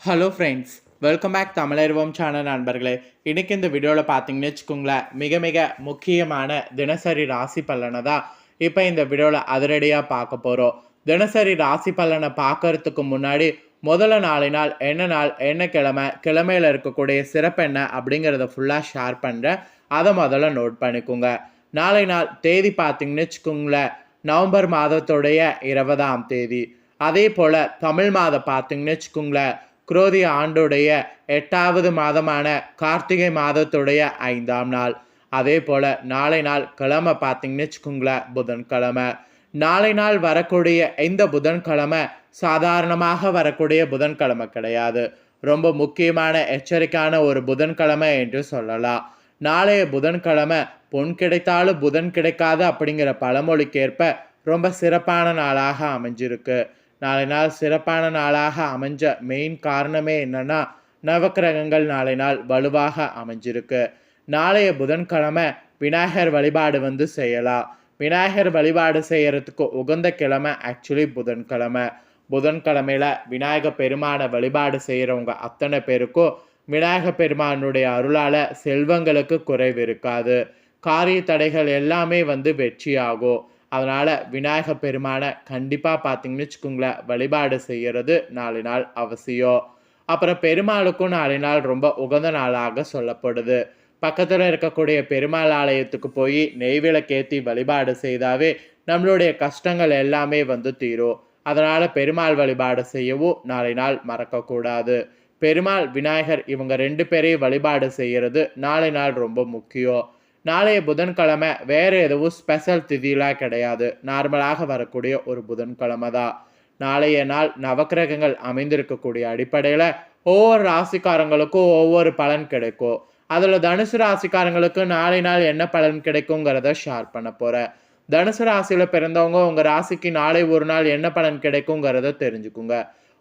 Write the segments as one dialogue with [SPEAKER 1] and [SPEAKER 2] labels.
[SPEAKER 1] Hello friends welcome back தமிழர்வம் channel நண்பர்களே. இன்றைக்கி இந்த வீடியோவில் பார்த்தீங்கன்னு வச்சுக்கோங்களேன் மிக மிக முக்கியமான தினசரி ராசி பலனை தான் இப்போ இந்த வீடியோவில் அதிரடியாக பார்க்க போகிறோம் தினசரி ராசி பலனை பார்க்கறதுக்கு முன்னாடி முதல்ல நாளை நாள் என்ன நாள் என்ன கிழமை கிழமையில் இருக்கக்கூடிய சிறப்பு என்ன அப்படிங்கிறத ஃபுல்லாக ஷேர் பண்ணுறேன் அதை முதல்ல நோட் பண்ணிக்கோங்க. நாளை நாள் தேதி பார்த்தீங்கன்னு வச்சுக்கோங்களேன் நவம்பர் மாதத்துடைய இருபதாம் தேதி. அதே போல் தமிழ் மாதம் பார்த்தீங்கன்னு வச்சுக்கோங்களேன் குரோதி ஆண்டுடைய எட்டாவது மாதமான கார்த்திகை மாதத்துடைய ஐந்தாம் நாள். அதே போல் நாளை நாள் கிழமை பார்த்தீங்கன்னு வச்சுக்கோங்களேன் புதன்கிழமை. நாளை நாள் வரக்கூடிய இந்த புதன்கிழமை சாதாரணமாக வரக்கூடிய புதன்கிழமை கிடையாது. ரொம்ப முக்கியமான எச்சரிக்கையான ஒரு புதன்கிழமை என்று சொல்லலாம். நாளைய புதன்கிழமை பொன் கிடைத்தாலும் புதன் கிடைக்காது அப்படிங்கிற பழமொழிக்கேற்ப ரொம்ப சிறப்பான நாளாக அமைஞ்சிருக்கு. நாளை நாள் சிறப்பான நாளாக அமைஞ்ச மெயின் காரணமே என்னன்னா நவக்கிரகங்கள் நாளை நாள் வலுவாக அமைஞ்சிருக்கு. நாளைய புதன்கிழமை விநாயகர் வழிபாடு வந்து செய்யலாம். விநாயகர் வழிபாடு செய்யறதுக்கு உகந்த கிழமை ஆக்சுவலி புதன்கிழமை. புதன்கிழமையில விநாயக பெருமானை வழிபாடு செய்கிறவங்க அத்தனை பேருக்கும் விநாயக பெருமானுடைய அருளால செல்வங்களுக்கு குறைவு இருக்காது. காரிய தடைகள் எல்லாமே வந்து வெற்றியாகும். அதனால் விநாயக பெருமானை கண்டிப்பாக பார்த்தீங்கன்னு வச்சுக்கோங்களேன் வழிபாடு செய்கிறது நாலு நாள் அவசியம். அப்புறம் பெருமாளுக்கும் நாலு நாள் ரொம்ப உகந்த நாளாக சொல்லப்படுது. பக்கத்தில் இருக்கக்கூடிய பெருமாள் ஆலயத்துக்கு போய் நெய்விளக்கேற்றி வழிபாடு செய்தாவே நம்மளுடைய கஷ்டங்கள் எல்லாமே வந்து தீரும். அதனால் பெருமாள் வழிபாடு செய்யவும் நாளை நாள் மறக்கக்கூடாது. பெருமாள் விநாயகர் இவங்க ரெண்டு பேரையும் வழிபாடு செய்கிறது நாளை நாள் ரொம்ப முக்கியம். நாளைய புதன்கிழமை வேறு எதுவும் ஸ்பெஷல் திதிலாம் கிடையாது. நார்மலாக வரக்கூடிய ஒரு புதன்கிழமை தான். நாளைய நாள் நவக்கிரகங்கள் அமைந்திருக்கக்கூடிய அடிப்படையில் ஒவ்வொரு ராசிக்காரங்களுக்கும் ஒவ்வொரு பலன் கிடைக்கும். அதில் தனுசு ராசிக்காரங்களுக்கு நாளை நாள் என்ன பலன் கிடைக்குங்கிறத ஷேர் பண்ண போகிறேன் தனுசு ராசியில் பிறந்தவங்க உங்கள் ராசிக்கு நாளை ஒரு நாள் என்ன பலன் கிடைக்குங்கிறத தெரிஞ்சுக்குங்க.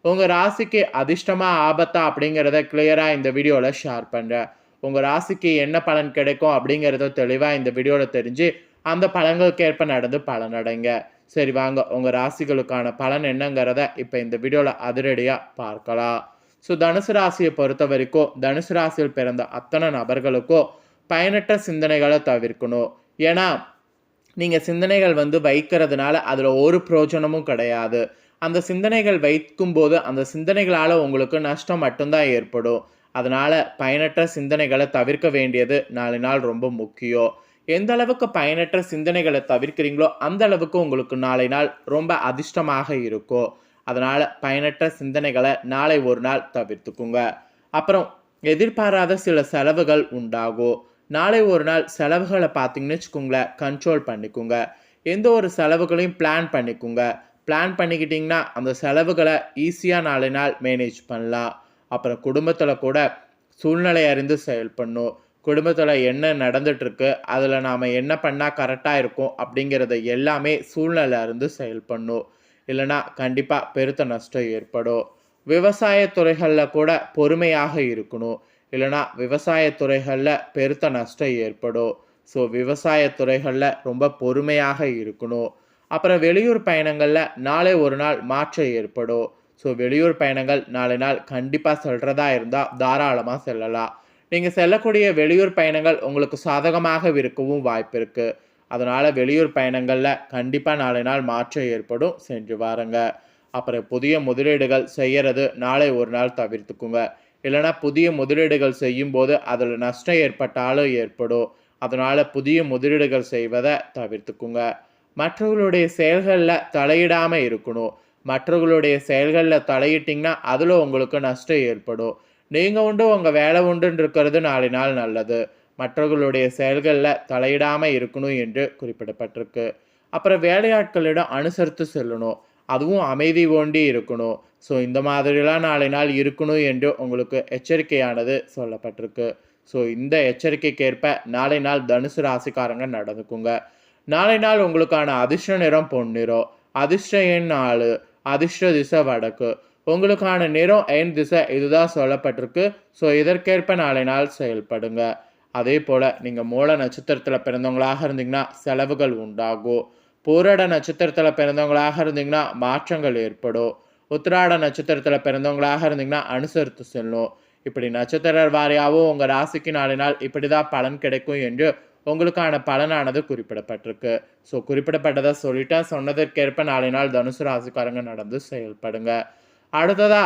[SPEAKER 1] உங்கள் ராசிக்கு அதிர்ஷ்டமாக ஆபத்தா அப்படிங்கிறத கிளியராக இந்த வீடியோவில் ஷேர் பண்ணுறேன் உங்கள் ராசிக்கு என்ன பலன் கிடைக்கும் அப்படிங்கிறத தெளிவாக இந்த வீடியோவில் தெரிஞ்சு அந்த பலன்களுக்கு ஏற்ப நடந்து பலனடைங்க சரி வாங்க. உங்கள் ராசிகளுக்கான பலன் என்னங்கிறத இப்போ இந்த வீடியோவில் அதிரடியாக பார்க்கலாம். ஸோ தனுசு ராசியை பொறுத்த வரைக்கும் தனுசு ராசியில் பிறந்த அத்தனை நபர்களுக்கும் பயனற்ற சிந்தனைகளை தவிர்க்கணும். ஏன்னா நீங்கள் சிந்தனைகள் வந்து வைக்கிறதுனால அதில் ஒரு பிரயோஜனமும் கிடையாது. அந்த சிந்தனைகள் வைக்கும்போது அந்த சிந்தனைகளால் உங்களுக்கு நஷ்டம் மட்டும்தான் ஏற்படும். அதனால் பயனற்ற சிந்தனைகளை தவிர்க்க வேண்டியது நாலு நாள் ரொம்ப முக்கியம். எந்த அளவுக்கு பயனற்ற சிந்தனைகளை தவிர்க்கிறீங்களோ அந்த அளவுக்கு உங்களுக்கு நாளை நாள் ரொம்ப அதிர்ஷ்டமாக இருக்கும். அதனால் பயனற்ற சிந்தனைகளை நாளை ஒரு நாள் தவிர்த்துக்குங்க. அப்புறம் எதிர்பாராத சில செலவுகள் உண்டாகும். நாளை ஒரு நாள் செலவுகளை பார்த்தீங்கன்னு வச்சுக்கோங்களேன் கண்ட்ரோல் பண்ணிக்கோங்க. எந்த ஒரு செலவுகளையும் பிளான் பண்ணிக்கோங்க. பிளான் பண்ணிக்கிட்டிங்கன்னா அந்த செலவுகளை ஈஸியாக நாளை நாள் மேனேஜ் பண்ணலாம். அப்புறம் குடும்பத்தில் கூட சூழ்நிலை அறிந்து செயல்படணும் குடும்பத்தில் என்ன நடந்துட்டுருக்கு அதில் நாம் என்ன பண்ணால் கரெக்டாக இருக்கும் அப்படிங்கிறத எல்லாமே சூழ்நிலை அறிந்து செயல்படணும் இல்லைனா கண்டிப்பாக பெருத்த நஷ்டம் ஏற்படும். விவசாய துறைகளில் கூட பொறுமையாக இருக்கணும். இல்லைனா விவசாய துறைகளில் பெருத்த நஷ்டம் ஏற்படும். ஸோ விவசாய துறைகளில் ரொம்ப பொறுமையாக இருக்கணும். அப்புறம் வெளியூர் பயணங்களில் நாளை ஒரு நாள் மாற்றம் ஏற்படும். ஸோ வெளியூர் பயணங்கள் நாலு நாள் கண்டிப்பாக செல்றதா இருந்தால் தாராளமாக செல்லலாம். நீங்கள் செல்லக்கூடிய வெளியூர் பயணங்கள் உங்களுக்கு சாதகமாக இருக்கவும் வாய்ப்பு இருக்குது அதனால் வெளியூர் பயணங்களில் கண்டிப்பாக நாளை நாள் மாற்றம் ஏற்படும். சென்று வாருங்க. அப்புறம் புதிய முதலீடுகள் செய்கிறது நாளை ஒரு நாள் தவிர்த்துக்குங்க. இல்லைனா புதிய முதலீடுகள் செய்யும்போது அதில் நஷ்டம் ஏற்பட்டாலும் ஏற்படும். அதனால் புதிய முதலீடுகள் செய்வதை தவிர்த்துக்குங்க. மற்றவர்களுடைய செயல்களில் தலையிடாமல் இருக்கணும். மற்றவர்களுடைய செயல்களில் தலையிட்டிங்கன்னா அதில் உங்களுக்கு நஷ்டம் ஏற்படும். நீங்கள் உண்டு உங்கள் வேலை உண்டுன்னு இருக்கிறது நாலு நாள் நல்லது. மற்றவர்களுடைய செயல்களில் தலையிடாமல் இருக்கணும் என்று குறிப்பிடப்பட்டிருக்கு. அப்புறம் வேலையாட்களிடம் அனுசரித்து செல்லணும். அதுவும் அமைதி ஓண்டி இருக்கணும். ஸோ இந்த மாதிரிலாம் நாளை நாள் இருக்கணும் என்று உங்களுக்கு எச்சரிக்கையானது சொல்லப்பட்டிருக்கு. ஸோ இந்த எச்சரிக்கைக்கேற்ப நாளை நாள் தனுசு ராசிக்காரங்க நடந்துக்குங்க. நாளை நாள் உங்களுக்கான அதிர்ஷ்ட நிறம் பொன்னிறம். அதிர்ஷ்ட எண் நாலு. அதிர்ஷ்ட திசை வடக்கு. உங்களுக்கான நிறம் எண் திசை இதுதான் சொல்லப்பட்டிருக்கு. ஸோ இதற்கேற்ப நாளை நாள் செயல்படுங்க. அதே போல் நீங்கள் மூல நட்சத்திரத்தில் பிறந்தவங்களாக இருந்தீங்கன்னா செலவுகள் உண்டாகும். பூரட நட்சத்திரத்தில் பிறந்தவங்களாக இருந்தீங்கன்னா மாற்றங்கள் ஏற்படும். உத்திராட நட்சத்திரத்தில் பிறந்தவங்களாக இருந்தீங்கன்னா அனுசரித்து செல்லும். இப்படி நட்சத்திர வாரியாகவும் உங்கள் ராசிக்கு நாளினால் நாள் இப்படி தான் பலன் கிடைக்கும் என்று உங்களுக்கான பலனானது குறிப்பிடப்பட்டிருக்கு. ஸோ குறிப்பிடப்பட்டதை சொல்லிட்டா சொன்னதற்கேற்ப நாளை நாள் தனுசு ராசிக்காரங்க நடந்து செயல்படுங்க. அடுத்ததா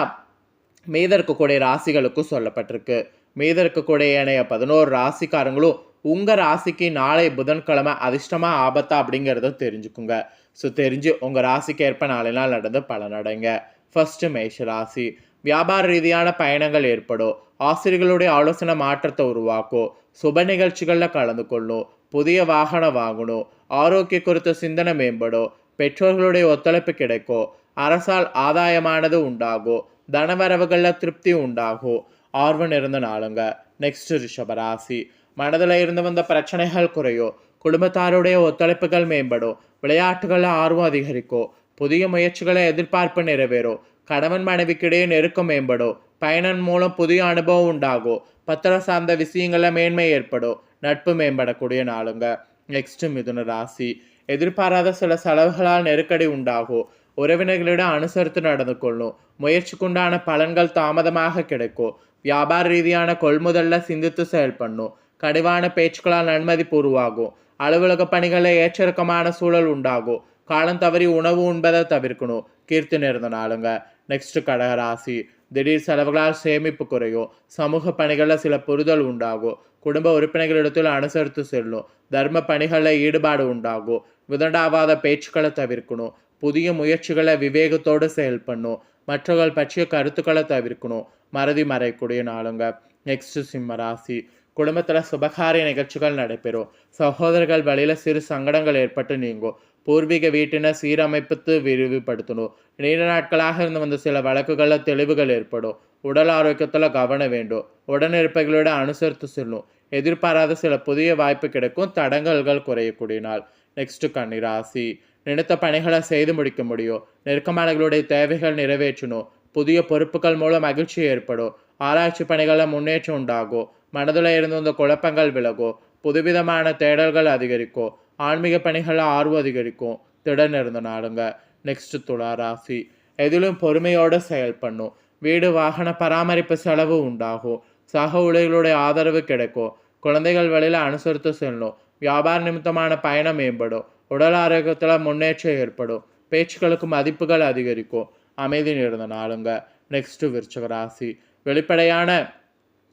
[SPEAKER 1] மீத இருக்கக்கூடிய ராசிகளுக்கும் சொல்லப்பட்டிருக்கு. மீத இருக்கக்கூடிய ஏனைய பதினோரு ராசிக்காரங்களும் உங்கள் ராசிக்கு நாளை புதன்கிழமை அதிர்ஷ்டமாக ஆபத்தா அப்படிங்கிறத தெரிஞ்சுக்குங்க. ஸோ தெரிஞ்சு உங்கள் ராசிக்கேற்ப நாளை நாள் நடந்து பலனடைங்க. ஃபர்ஸ்ட் மேஷ ராசி. வியாபார ரீதியான பயணங்கள் ஏற்படும். ஆசிரியர்களுடைய ஆலோசனை மாற்றத்தை உருவாக்கும். சுப நிகழ்ச்சிகளில் கலந்து கொள்ளும் புதிய வாகனம் வாங்கணும் ஆரோக்கிய குறித்த சிந்தனை மேம்படும் பெற்றோர்களுடைய ஒத்துழைப்பு கிடைக்கும் அரசால் ஆதாயமானது உண்டாகும் தனவரவுகளில் திருப்தி உண்டாகும் ஆர்வம் இருந்த நாளுங்க. நெக்ஸ்ட் ரிஷபராசி. மனதில் இருந்து வந்த பிரச்சனைகள் குறையும் குடும்பத்தாருடைய ஒத்துழைப்புகள் மேம்படும் விளையாட்டுகளில் ஆர்வம் அதிகரிக்கும் புதிய முயற்சிகளை எதிர்பார்ப்பு நிறைவேறும் கணவன் மனைவிக்கிடையே நெருக்கம் மேம்படும் பயணம் மூலம் புதிய அனுபவம் உண்டாகும் பத்திரம் சார்ந்த விஷயங்களில் மேன்மை ஏற்படும் நட்பு மேம்படக்கூடிய நாளுங்க. நெக்ஸ்ட் மிதுன ராசி. எதிர்பாராத சில செலவுகளால் நெருக்கடி உண்டாகும் உறவினர்களிடம் அனுசரித்து நடந்து கொள்ளும் முயற்சிக்குண்டான பலன்கள் தாமதமாக கிடைக்கும் வியாபார ரீதியான கொள்முதல்ல சிந்தித்து செயல்படணும் கடிவான பேச்சுக்களால் நன்மதிப்பு உருவாகும் அலுவலக பணிகளில் ஏற்றிறக்கமான சூழல் உண்டாகும் காலம் தவறி உணவு உண்பதை தவிர்க்கணும் கீர்த்தி நேர்ந்த நாளுங்க. நெக்ஸ்ட் கடகராசி திடீர் செலவுகளால் சேமிப்பு குறையும். சமூக பணிகளில் சில புரிதல் உண்டாகும். குடும்ப உறுப்பினர்களிடத்தில் அனுசரித்து செல்லும். தர்ம பணிகளில் ஈடுபாடு உண்டாகும். விதண்டாவாத பேச்சுக்களை தவிர்க்கணும். புதிய முயற்சிகளை விவேகத்தோடு செயல்படணும். மற்றவர்கள் பற்றிய கருத்துக்களை தவிர்க்கணும். மறதி மறைக்கூடிய நாளுங்க. நெக்ஸ்ட் சிம்ம ராசி. குடும்பத்தில் சுபகாரிய நிகழ்ச்சிகள் நடைபெறும். சகோதரர்கள் வழியில் சிறு சங்கடங்கள் ஏற்பட்டு நீங்கும். பூர்வீக வீட்டினை சீரமைப்பித்து விரிவுபடுத்தணும் நீண்ட நாட்களாக இருந்து வந்த சில வழக்குகளில் தெளிவுகள் ஏற்படும். உடல் ஆரோக்கியத்தில் கவனம் வேண்டும் உடனிருப்பைகளோட அனுசரித்து செல்லும் எதிர்பாராத சில புதிய வாய்ப்பு கிடைக்கும். தடங்கல்கள் குறையக்கூடிய நாள் நெக்ஸ்ட் கன்னிராசி. நினைத்த பணிகளை செய்து முடிக்க முடியும் நெருக்கமானங்களுடைய தேவைகள் நிறைவேற்றணும் புதிய பொறுப்புகள் மூலம் மகிழ்ச்சி ஏற்படும் ஆராய்ச்சி பணிகளில் முன்னேற்றம் உண்டாகும் மனதில் இருந்து வந்த குழப்பங்கள் விலகும் புதுவிதமான தேடல்கள் அதிகரிக்கும் ஆன்மீக பணிகளில் ஆர்வம் அதிகரிக்கும். திடன் இருந்த நாளுங்க. நெக்ஸ்ட் துளா ராசி. எதிலும் பொறுமையோடு செயல்படணும் வீடு வாகன பராமரிப்பு செலவு உண்டாகும். சக உடைகளுடைய ஆதரவு கிடைக்கும். குழந்தைகள் வழியில் அனுசரித்து செல்லணும் வியாபார நிமித்தமான பயணம் மேம்படும். உடல் ஆரோக்கியத்தில் முன்னேற்றம் ஏற்படும். பேச்சுக்களுக்கு மதிப்புகள் அதிகரிக்கும். அமைதி நிறைந்த நாளுங்க. நெக்ஸ்ட் விருச்சக ராசி. வெளிப்படையான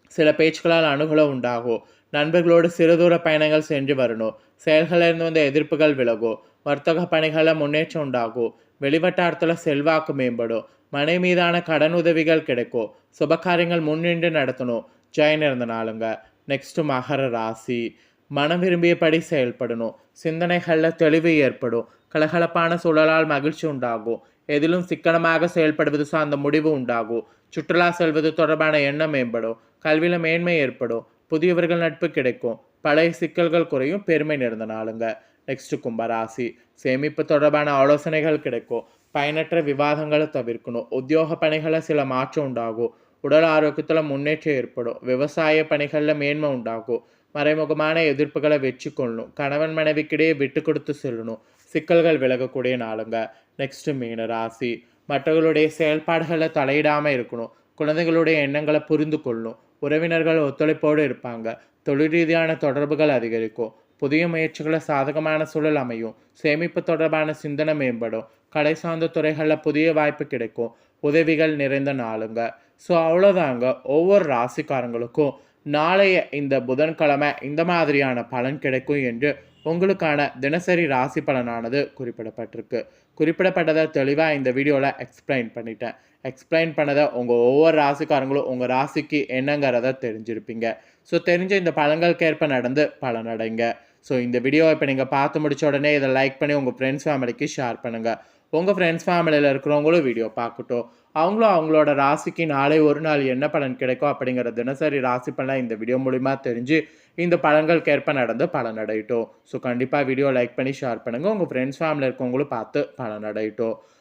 [SPEAKER 1] சில பேச்சுக்களால் அணுகலம் உண்டாகும். நண்பர்களோடு சிறுதூர பயணங்கள் சென்று வரணும். செயல்களிலிருந்து வந்த எதிர்ப்புகள் விலகும் வர்த்தக பணிகளில் முன்னேற்றம் உண்டாகும் வெளிவட்டாரத்தில் செல்வாக்கு மேம்படும் மனை மீதான கடன் உதவிகள் கிடைக்கும் சுபகாரியங்கள் முன்னின்று நடத்தணும் ஜெயின் இருந்த நாளுங்க. நெக்ஸ்ட் மகர ராசி. மனம் விரும்பியபடி செயல்படணும் சிந்தனைகளில் தெளிவு ஏற்படும் கலகலப்பான சூழலால் மகிழ்ச்சி உண்டாகும் எதிலும் சிக்கனமாக செயல்படுவது சார்ந்த முடிவு உண்டாகும் சுற்றுலா செல்வது தொடர்பான எண்ணம் மேம்படும் கல்வியில் மேன்மை ஏற்படும் புதியவர்கள் நட்பு கிடைக்கும் பழைய சிக்கல்கள் குறையும் பெருமை நிறைந்த நாளுங்க. நெக்ஸ்ட்டு கும்பராசி. சேமிப்பு தொடர்பான ஆலோசனைகள் கிடைக்கும். பயனற்ற விவாதங்களை தவிர்க்கணும். உத்தியோக பணிகளை சில மாற்றம் உண்டாகும். உடல் ஆரோக்கியத்தில் முன்னேற்றம் ஏற்படும். விவசாய பணிகளில் மேன்மை உண்டாகும். மறைமுகமான எதிர்ப்புகளை வெற்றி கொள்ளணும் கணவன் மனைவிக்கிடையே விட்டு கொடுத்து செல்லணும். சிக்கல்கள் விலகக்கூடிய நாளுங்க. நெக்ஸ்ட் மீன ராசி மற்றவர்களுடைய செயல்பாடுகளை தலையிடாமல் இருக்கணும். குழந்தைகளுடைய எண்ணங்களை புரிந்து கொள்ளணும் உறவினர்கள் ஒத்துழைப்போடு இருப்பாங்க. தொழில் ரீதியான தொடர்புகள் அதிகரிக்கும். புதிய முயற்சிகளை சாதகமான சூழல் அமையும். சேமிப்பு தொடர்பான சிந்தனை மேம்படும். கடை சார்ந்த துறைகளில் புதிய வாய்ப்பு கிடைக்கும். உதவிகள் நிறைந்த நாளுங்க. ஸோ அவ்வளோதாங்க ஒவ்வொரு ராசிக்காரங்களுக்கும் நாளைய இந்த புதன்கிழமை இந்த மாதிரியான பலன் கிடைக்கும் என்று உங்களுக்கான தினசரி ராசி பலனானது குறிப்பிடப்பட்டிருக்கு. குறிப்பிடப்பட்டதை தெளிவாக இந்த வீடியோவில் எக்ஸ்பிளைன் பண்ணிட்டேன். எக்ஸ்பிளைன் பண்ணதை உங்கள் ஒவ்வொரு ராசிக்காரங்களும் உங்கள் ராசிக்கு என்னங்கிறத தெரிஞ்சிருப்பீங்க. ஸோ தெரிஞ்ச இந்த பலன்களுக்கேற்ப நடந்து பலனடைங்க. ஸோ இந்த வீடியோ இப்போ நீங்கள் பார்த்து முடிச்ச உடனே இதை லைக் பண்ணி உங்கள் ஃப்ரெண்ட்ஸ் ஃபேமிலிக்கு ஷேர் பண்ணுங்கள் உங்கள் ஃப்ரெண்ட்ஸ் ஃபேமிலியில் இருக்கிறவங்களும் வீடியோ பார்க்கட்டும். அவங்களும் அவங்களோட ராசிக்கு நாளை ஒரு நாள் என்ன பலன் கிடைக்கும் அப்படிங்கிற தினசரி ராசி பலன் இந்த வீடியோ மூலிமா தெரிஞ்சு இந்த பலன்களுக்கேற்ப நடந்து பலனடையட்டும். ஸோ கண்டிப்பாக வீடியோ லைக் பண்ணி ஷேர் பண்ணுங்கள் உங்கள் ஃப்ரெண்ட்ஸ் ஃபேமிலி இருக்கவங்களும் பார்த்து பலனடையட்டும்.